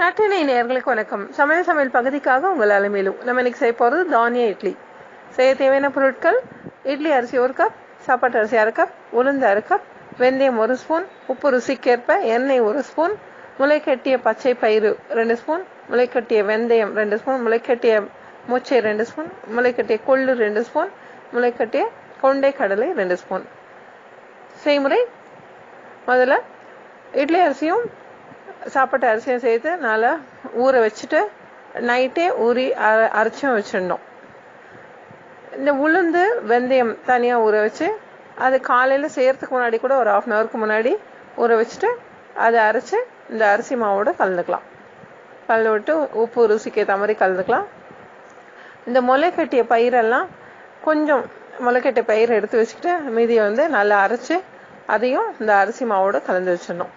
நாட்டினை நேர்களுக்கு வணக்கம். சமையல் சமையல் பகுதிக்காக உங்கள் அலைமையிலும் நம்ம இன்னைக்கு செய்ய போகிறது தானிய இட்லி. செய்ய தேவையான பொருட்கள் இட்லி அரிசி ஒரு கப் சாப்பாட்டு அரிசி அரை கப் உளுந்து அரை கப் வெந்தயம் ஒரு ஸ்பூன் உப்பு ருசிக்கேற்ப எண்ணெய் ஒரு ஸ்பூன் முளைக்கட்டிய பச்சை பயிறு ரெண்டு ஸ்பூன் முளைக்கட்டிய வெந்தயம் ரெண்டு ஸ்பூன் முளைக்கட்டிய மூச்சை ரெண்டு ஸ்பூன் முளைக்கட்டிய கொள்ளு ரெண்டு ஸ்பூன் முளைக்கட்டிய கொண்டை கடலை ரெண்டு ஸ்பூன் செய்முறை முதல்ல இட்லி அரிசியும் சாப்பாட்டு அரிசியும் சேர்த்து நல்லா ஊற வச்சுட்டு நைட்டே ஊறி அர அரைச்சும் வச்சிடணும். இந்த உளுந்து வெந்தயம் தனியாக ஊற வச்சு அது காலையில் செய்கிறதுக்கு முன்னாடி கூட ஒரு ஆஃப் அன் ஹவருக்கு முன்னாடி ஊற வச்சுட்டு அதை அரைச்சி இந்த அரிசி மாவோட கலந்துக்கலாம். கலந்து விட்டு உப்பு ருசிக்கு ஏற்ற மாதிரி கலந்துக்கலாம். இந்த முளைக்கட்டிய பயிரெல்லாம் கொஞ்சம் முளைக்கட்டிய பயிரை எடுத்து வச்சுக்கிட்டு மீதியை வந்து நல்லா அரைச்சி அதையும் இந்த அரிசி மாவோட கலந்து வச்சிடணும்.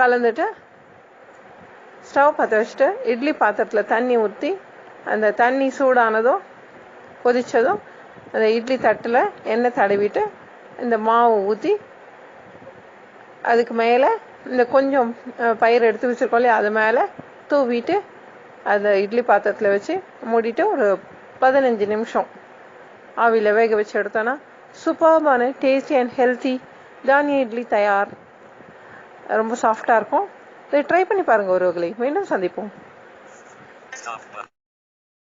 கலந்துட்டு ஸ்டவ் பற்ற வச்சுட்டு இட்லி பாத்திரத்தில் தண்ணி ஊற்றி அந்த தண்ணி சூடானதும் கொதித்ததும் அந்த இட்லி தட்டில் எண்ணெய் தடவிட்டு இந்த மாவு ஊற்றி அதுக்கு மேலே இந்த கொஞ்சம் பயிர் எடுத்து வச்சுருக்கோம் இல்லையா அது மேலே தூவிட்டு அந்த இட்லி பாத்திரத்தில் வச்சு மூடிட்டு ஒரு பதினஞ்சு நிமிஷம் ஆவியில் வேக வச்சு எடுத்தோன்னா சூப்பர்பான டேஸ்டி அண்ட் ஹெல்த்தி தானிய இட்லி தயார். ரொம்ப சாஃப்டாக இருக்கும். இதை ட்ரை பண்ணி பாருங்கள் ஒருவர்களை மீண்டும் சந்திப்போம்.